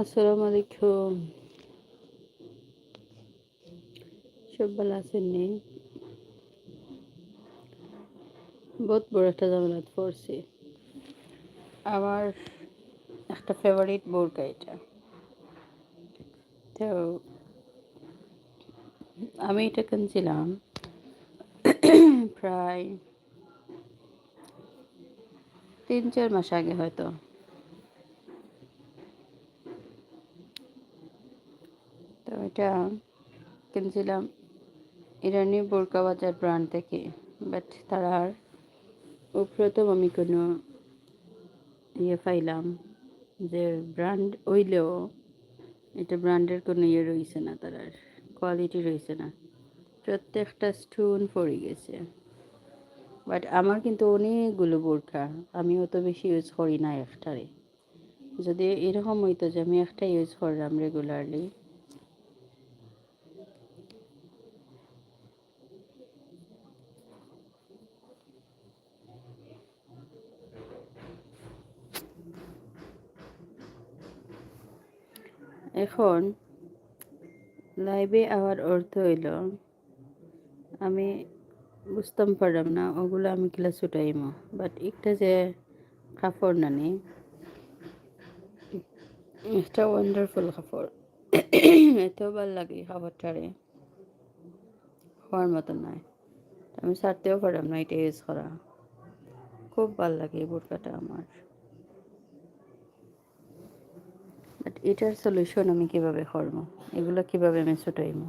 আসসালামু আলাইকুম। সব ভালো আছেন নি? বহুত বড় একটা ঝামেলাত পড়ছি। আমার একটা ফেভারিট বোরকা এটা। তো আমি এটা কিনছিলাম প্রায় তিন চার মাস আগে হয়তো তো এটা কিনছিলাম ইরানি বোরকা বাজার ব্র্যান্ড থেকে বাট তারার প্রথম আমি কোনো ইয়ে পাইলাম যে ব্র্যান্ড হইলেও এটা ব্র্যান্ডের কোনো ইয়ে রয়েছে না তারার কোয়ালিটি রয়েছে না। প্রত্যেকটা স্টোন পড়ে গেছে। বাট আমার কিন্তু অনেকগুলো বোরখা আমি অত বেশি ইউজ করি না একটারে। যদি এরকম হইতো যে আমি একটা ইউজ করলাম রেগুলারলি এখন লাইভে আওয়ার অর্থ হইল, আমি বুঝতাম পারলাম না, ওগুলো আমি কিলা ছুটাইমো বাট একটা যে কাপড় নানি, একটা ওয়ান্ডারফুল কাপড়। এত ভালো লাগে খাবারটারে হওয়ার মতো নয় আমি ছাড়তেও পারলাম না এটা ইউজ করা। খুব ভালো লাগে বোরকাটা আমার বাট এটার সলিউশন আমি কীভাবে করব? এগুলো কীভাবে আমি ছুটাইমো